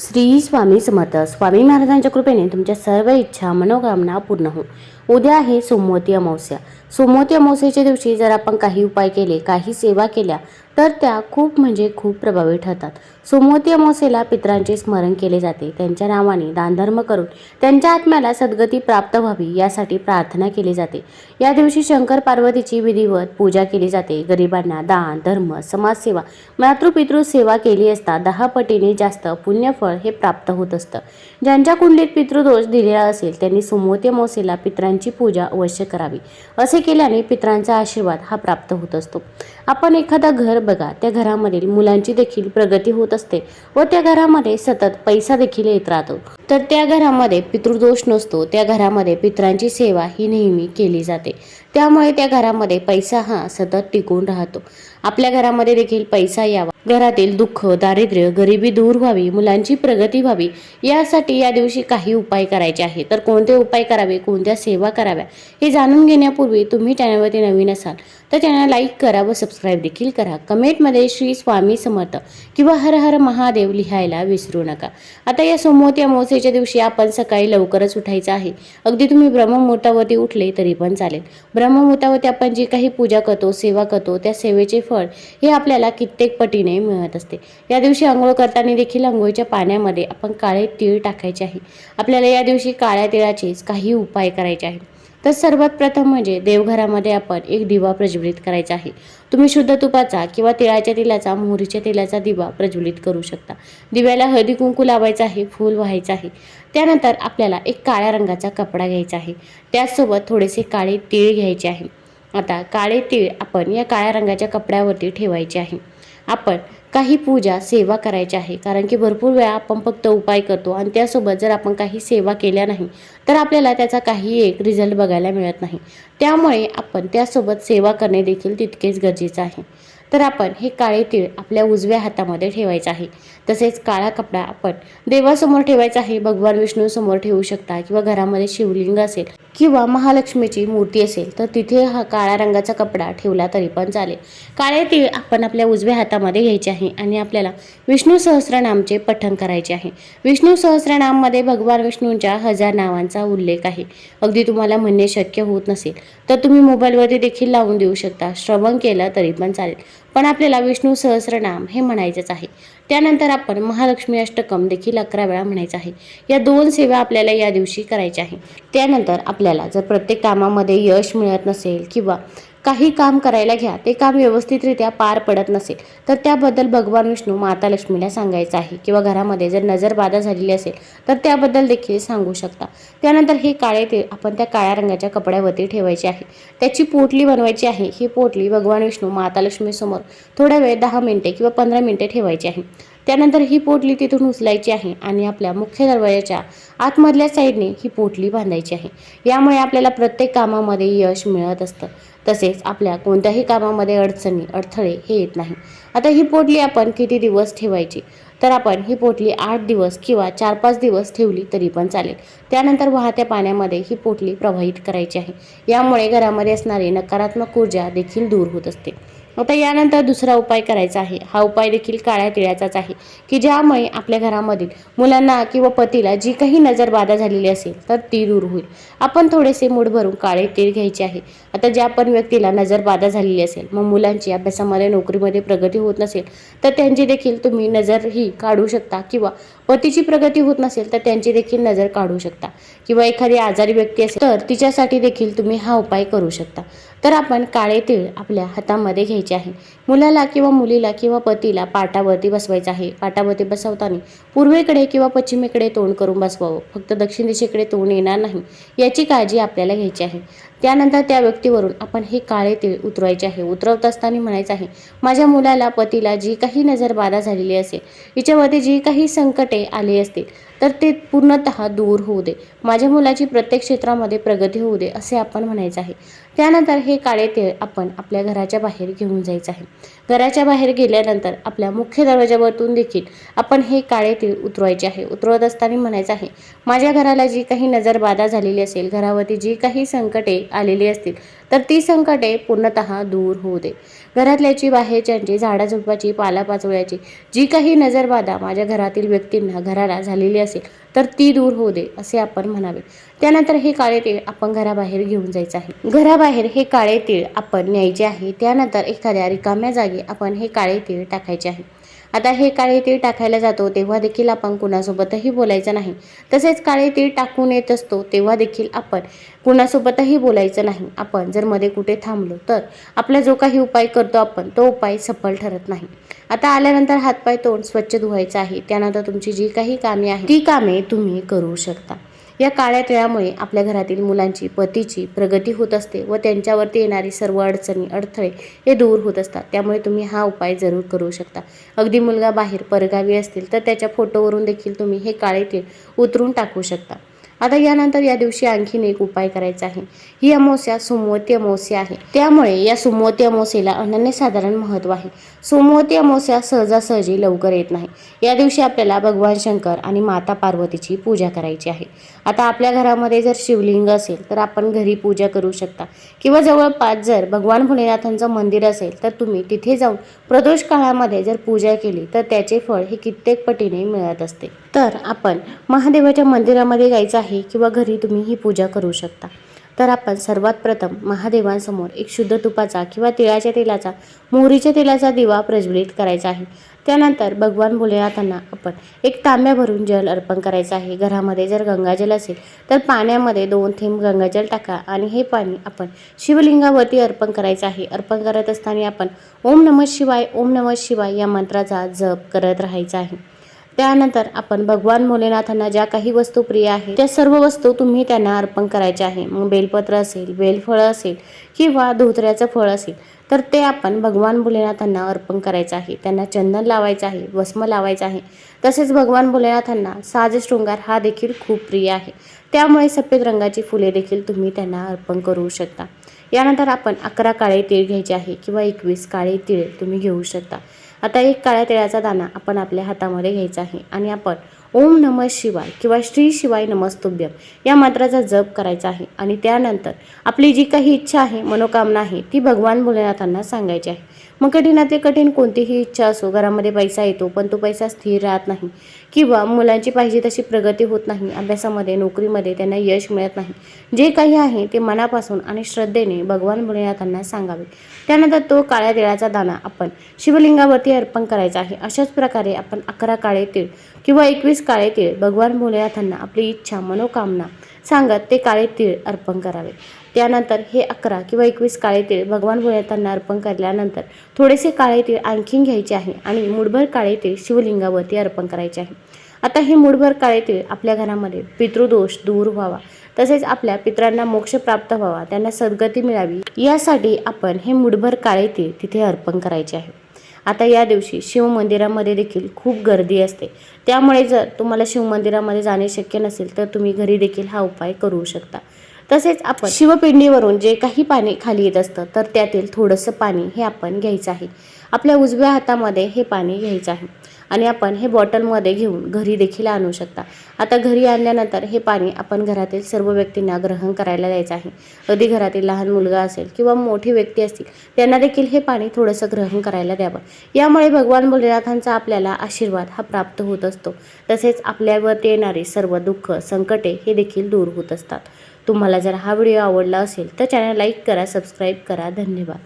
श्री स्वामी समर्थ. स्वामी महाराजांच्या कृपेने तुमच्या सर्व इच्छा मनोकामना पूर्ण हो उद्या आहे सोमवती अमावस्या. सोमवती अमावस्येच्या दिवशी जर आपण काही उपाय केले काही सेवा केल्या तर त्या खूप म्हणजे खूप प्रभावी ठरतात. सोमवती अमावस्येला पितरांचे स्मरण केले जाते. त्यांच्या नावाने दानधर्म करून त्यांच्या आत्म्याला सद्गती प्राप्त व्हावी यासाठी प्रार्थना केली जाते. या दिवशी शंकर पार्वतीची विधिवत पूजा केली जाते. गरिबांना दान धर्म समाजसेवा मातृपितृ सेवा केली असता दहा पटीने जास्त पुण्यफळ हे प्राप्त होत असतं. ज्यांच्या कुंडीत पितृदोष दिलेला असेल त्यांनी सोमवती अमावस्येला पितरांची पूजा अवश्य करावी. असे केल्याने पितरांचा आशीर्वाद हा प्राप्त होत असतो. आपण एखादा घर बघा त्या घरामधील मुलांची देखील प्रगती होत असते व त्या घरामध्ये सतत पैसा देखील येत राहतो. तर त्या घरामध्ये पितृदोष नसतो त्या घरामध्ये पितरांची सेवा ही नेहमी केली जाते. त्यामुळे त्या घरामध्ये पैसा हा सतत टिकून राहतो. आपल्या घरामध्ये देखील पैसा यावा. घरातील दुःख दारिद्र्य गरिबी दूर व्हावी मुलांची प्रगती व्हावी यासाठी या दिवशी काही उपाय करायचे आहे तर कोणते उपाय करावे? कोणत्या सेवा कराव्या? हे जाणून घेण्यापूर्वी तुम्ही चॅनलवरती नवीन असाल तर चॅनल लाईक करा व सबस्क्राईब देखील करा. कमेंटमध्ये श्री स्वामी समर्थ किंवा हर हर महादेव लिहायला विसरू नका. आता या सोमवत या मोसेच्या दिवशी आपण सकाळी लवकरच उठायचं आहे. अगदी तुम्ही ब्रह्ममुहूर्तावरती उठले तरी पण चालेल. ब्रह्ममुहूर्तावरती आपण जी काही पूजा करतो सेवा करतो त्या सेवेचे फळ हे आपल्याला कित्येक पटीने मिळत असते. या दिवशी आंघोळ करताना देखील आंघोळीच्या पाण्यामध्ये आपण काळे तीळ टाकायचे आहे. आपल्याला या दिवशी काळ्या तिळाचेच काही उपाय करायचे आहेत. तर सर्वात प्रथम म्हणजे देवघरामध्ये आपण एक दिवा प्रज्वलित करायचा आहे. तुम्ही शुद्ध तुपाचा किंवा तिळाच्या तेलाचा मोहरीच्या तेलाचा दिवा प्रज्वलित करू शकता. दिव्याला हळदी कुंकू लावायचा आहे फूल व्हायचं आहे. त्यानंतर आपल्याला एक काळ्या रंगाचा कपडा घ्यायचा आहे. त्याचसोबत थोडेसे काळे तीळ घ्यायचे आहे. आता काळे तीळ आपण या काळ्या रंगाच्या कपड्यावरती ठेवायचे आहे. आपण काही पूजा सेवा करायची आहे. कारण की भरपूर वेळा आपण फक्त उपाय करतो आणि त्यासोबत जर आपण काही सेवा केल्या नाही तर आपल्याला त्याचा काही एक रिझल्ट बघायला मिळत नाही. त्यामुळे आपण त्यासोबत सेवा करणे देखील तितकेच गरजेचं आहे. तर आपण हे काळे तीळ आपल्या उजव्या हातामध्ये ठेवायचं आहे. तसेच काळा कपडा आपण देवासमोर ठेवायचा आहे. भगवान विष्णूसमोर ठेवू शकता किंवा घरामध्ये शिवलिंग असेल किंवा महालक्ष्मीची मूर्ती असेल तर तिथे हा काळ्या रंगाचा कपडा ठेवला तरी पण चालेल. काळे तीळ आपण आपल्या उजव्या हातामध्ये घ्यायचे आहे आणि आपल्याला विष्णू सहस्रनामचे पठण करायचे आहे. विष्णू सहस्रनाममध्ये भगवान विष्णूंच्या हजार नावांचा उल्लेख आहे. अगदी तुम्हाला म्हणणे शक्य होत नसेल तर तुम्ही मोबाईलवरती देखील लावून देऊ शकता. श्रवण केलं तरी पण चालेल. पण आपल्याला विष्णू सहस्रनाम हे म्हणायचंच आहे. त्यानंतर आपण महालक्ष्मी अष्टकम देखील अकरा वेळा म्हणायचं आहे. या दोन सेवा आपल्याला या दिवशी करायच्या आहे. त्यानंतर आपल्याला जर प्रत्येक कामामध्ये यश मिळत नसेल किंवा काही काम करायला घ्या. ते काम व्यवस्थितरित्या पार पडत नसेल तर त्याबद्दल भगवान विष्णू माता लक्ष्मीला सांगायचं आहे किंवा घरामध्ये जर नजरबाधा झालेली असेल तर त्याबद्दल देखील सांगू शकता. त्यानंतर हे काळे ते आपण त्या काळ्या रंगाच्या कपड्यावरती ठेवायचे आहे. त्याची पोटली बनवायची आहे. ही पोटली भगवान विष्णू माता लक्ष्मीसमोर थोड्या वेळ दहा मिनिटे किंवा पंधरा मिनिटे ठेवायची आहे. त्यानंतर ही पोटली तिथून उचलायची आहे आणि आपल्या मुख्य दरवाजाच्या आतमधल्या साईडने ही पोटली बांधायची आहे. यामुळे आपल्याला प्रत्येक कामामध्ये यश मिळत असतं. तसेच आपल्या कोणत्याही कामामध्ये अडचणी अडथळे हे येत नाही. आता ही पोटली आपण किती दिवस ठेवायची? तर आपण ही पोटली आठ दिवस किंवा चार पाच दिवस ठेवली तरी पण चालेल. त्यानंतर वाहत्या पाण्यामध्ये ही पोटली प्रवाहित करायची आहे. यामुळे घरामध्ये असणारी नकारात्मक ऊर्जा देखील दूर होत असते. आता यानंतर दुसरा उपाय करायचा आहे. हा उपाय देखील काळ्या तिळाचाच आहे की ज्यामुळे आपल्या घरामधील मुलांना किंवा पतीला जी काही नजरबाधा झालेली असेल तर ती दूर होईल. आपण थोडेसे मूड भरून काळे तीळ घ्यायचे आहे. आता ज्या पण व्यक्तीला नजरबाधा झालेली असेल मग मुलांची अभ्यासामध्ये नोकरीमध्ये प्रगती होत नसेल तर त्यांची देखील तुम्ही नजर ही काढू शकता किंवा पतीची प्रगती होत नसेल तर त्यांची देखील नजर काढू शकता. किंवा एखादी आजारी व्यक्ती असेल तर तिच्यासाठी देखील तुम्ही हा उपाय करू शकता. तर आपण काळे तीळ आपल्या हातामध्ये घ्यायचे आहे. मुलाला किंवा मुलीला किंवा पतीला पाटावरती बसवायचं आहे. पाटावरती बसवताना पूर्वेकडे किंवा पश्चिमेकडे तोंड करून बसवावं. फक्त दक्षिण दिशेकडे तोंड येणार नाही. याची काळजी आपल्याला घ्यायची आहे. त्यानंतर त्या व्यक्तीवरून आपण हे काळे तीळ उतरवायचे आहे. उतरवत असताना म्हणायचं आहे माझ्या मुलाला पतीला जी काही नजरबाधा झालेली असेल हिच्यावरती जी काही संकटे आली असतील तर ते पूर्णतः दूर होऊ दे. माझ्या मुलाची प्रत्येक क्षेत्रामध्ये प्रगती होऊ दे असे आपण म्हणायचं आहे. त्यानंतर हे काळे तेळ आपण आपल्या घराच्या बाहेर घेऊन जायचं आहे. घराच्या बाहेर गेल्यानंतर आपल्या मुख्य दरवाजावरतून देखील आपण हे काळे तीळ उतरवायचे आहे. उतरवत असताना म्हणायचं आहे माझ्या घराला जी काही नजरबाधा झालेली असेल घरावरती जी काही संकटे आलेली असतील तर ती संकटे पूर्णतः दूर होऊ दे. घरातल्याची बाहेरच्यांची झाडाझुडपाची पालापाचोळ्याची जी काही नजरबाधा माझ्या घरातील व्यक्तींना घराला झालेली असेल तर ती दूर होऊ दे असे आपण म्हणावे. त्यानंतर हे काळे तीळ आपण घराबाहेर घेऊन जायचं आहे. घराबाहेर हे काळे तीळ आपण न्यायचे आहे. त्यानंतर एखाद्या रिकाम्या जागी आपण हे काळे तीळ टाकायचे आहे. आता हे काळे तीळ टाकायला जातो तेव्हा देखील आपण कुणासोबतही बोलायचं नाही. तसेच काळे तीळ टाकून येत असतो तेव्हा देखील आपण कुणासोबतही बोलायचं नाही. आपण जर मध्ये कुठे थांबलो तर आपला जो काही उपाय करतो आपण तो उपाय सफल ठरत नाही. आता आल्यानंतर हातपाय तोंड स्वच्छ धुवायचं आहे. त्यानंतर तुमची जी काही कामे आहेत ती कामे तुम्ही करू शकता. या काळ्या तिळामुळे आपल्या घरातील मुलांची पतीची प्रगती होत असते व त्यांच्यावरती येणारी सर्व अडचणी अडथळे हे दूर होत असतात. त्यामुळे तुम्ही हा उपाय जरूर करू शकता. अगदी मुलगा बाहेर परगावी असतील तर त्याच्या फोटोवरून देखील तुम्ही हे काळे तीळ उतरून टाकू शकता. आता यानंतर या दिवशी आणखीन एक उपाय करायचा आहे. ही अमावस्या सोमवती अमावस्या आहे. त्यामुळे या सोमवती अमावस्येला अनन्यसाधारण महत्त्व आहे. सोमवती अमावस्या सहजासहजी लवकर येत नाही. या दिवशी आपल्याला भगवान शंकर आणि माता पार्वतीची पूजा करायची आहे. आता आपल्या घरामध्ये जर शिवलिंग असेल तर आपण घरी पूजा करू शकता. किंवा जवळपास जर भगवान भोलेनाथांचं मंदिर असेल तर तुम्ही तिथे जाऊन प्रदोष काळामध्ये जर पूजा केली तर त्याचे फळ हे कित्येक पटीने मिळत असते. तर आपण महादेवाच्या मंदिरामध्ये जायचं आहे किंवा घरी तुम्ही ही पूजा करू शकता. तर आपण सर्वात प्रथम महादेवांसमोर एक शुद्ध तुपाचा किंवा तिळाच्या तेलाचा मोहरीच्या तेलाचा दिवा प्रज्वलित करायचा आहे. त्यानंतर भगवान भोलेनाथांना आपण एक तांब्या भरून जल अर्पण करायचं आहे. घरामध्ये जर गंगाजल असेल तर पाण्यामध्ये दोन थेंब गंगाजल टाका आणि हे पाणी आपण शिवलिंगावरती अर्पण करायचं आहे. अर्पण करत असताना आपण ओम नमः शिवाय ओम नमः शिवाय या मंत्राचा जप करत राहायचा आहे. त्यानंतर आपण भगवान भोलेनाथांना ज्या काही वस्तू प्रिय आहेत त्या सर्व वस्तू तुम्ही त्यांना अर्पण करायच्या आहे. मग बेलपत्र असेल बेलफळं असेल किंवा धोत्र्याचं फळ असेल तर ते आपण भगवान भोलेनाथांना अर्पण करायचं आहे. त्यांना चंदन लावायचं आहे भस्म लावायचं आहे. तसेच भगवान भोलेनाथांना साज शृंगार हा देखील खूप प्रिय आहे. त्यामुळे सफेद रंगाची फुले देखील तुम्ही त्यांना अर्पण करू शकता. यानंतर आपण अकरा काळे तीळ घ्यायचे आहे किंवा एकवीस काळे तीळ तुम्ही घेऊ शकता. आता एक काळ्या तिळाचा दाणा आपण आपल्या हातामध्ये घ्यायचा आहे आणि आपण ओम नमः शिवाय किंवा श्री शिवाय नमस्तुभ्यम या मंत्राचा जप करायचा आहे. आणि त्यानंतर आपली जी काही इच्छा आहे मनोकामना आहे ती भगवान भोलेनाथांना सांगायची आहे. मग कठीणातले कठीण कोणतीही इच्छा असो घरामध्ये पैसा येतो पण तो पैसा स्थिर राहत नाही. किंवा मुलांची पाहिजे तशी प्रगती होत नाही. अभ्यासामध्ये नोकरीमध्ये त्यांना यश मिळत नाही. जे काही आहे ते मनापासून आणि श्रद्धेने भगवान भोलेनाथांना सांगावे. त्यानंतर तो काळ्या तिळाचा दाणा आपण शिवलिंगावरती अर्पण करायचा आहे. अशाच प्रकारे आपण अकरा काळे तीळ किंवा एकवीस काळे तीळ भगवान भोलेनाथांना आपली इच्छा मनोकामना सांगत ते काळे तीळ अर्पण करावे. त्यानंतर हे अकरा किंवा एकवीस काळे तीळ भगवान भोलेनाथांना अर्पण केल्यानंतर थोडेसे काळे तीळ आणखीन घ्यायचे आहे आणि मुठभर काळे तीळ शिवलिंगावरती अर्पण करायचे आहे. आता हे मुठभर काळे तीळ आपल्या घरामध्ये पितृदोष दूर व्हावा. तसेच आपल्या पितरांना मोक्ष प्राप्त व्हावा. त्यांना सद्गती मिळावी. यासाठी आपण हे मुठभर काळे तीळ तिथे अर्पण करायचे आहे. आता या दिवशी शिव मंदिरामध्ये देखील खूप गर्दी असते. त्यामुळे जर तुम्हाला शिव मंदिरामध्ये जाणे शक्य नसेल तर तुम्ही घरी देखील हा उपाय करू शकता. तसेच आपण शिवपिंडीवरून जे काही पाणी खाली येत असतं तर त्यातील थोडंसं पाणी हे आपण घ्यायचं आहे. आपल्या उजव्या हातामध्ये हे पाणी घ्यायचं आहे. आणि आपण हे बॉटलमध्ये घेऊन घरी देखील आणू शकता. आता घरी आणल्यानंतर हे पाणी आपण घरातील सर्व व्यक्तींना ग्रहण करायला द्यायचं आहे. अगदी घरातील लहान मुलगा असेल किंवा मोठी व्यक्ती असतील त्यांना देखील हे पाणी थोडंसं ग्रहण करायला द्यावं. यामुळे भगवान भोलेनाथांचा आपल्याला आशीर्वाद हा प्राप्त होत असतो. तसेच आपल्यावरती येणारे सर्व दुःख संकटे हे देखील दूर होत असतात. तुम्हाला जर हा व्हिडिओ आवडला असेल तर चॅनल लाईक करा सबस्क्राईब करा. धन्यवाद.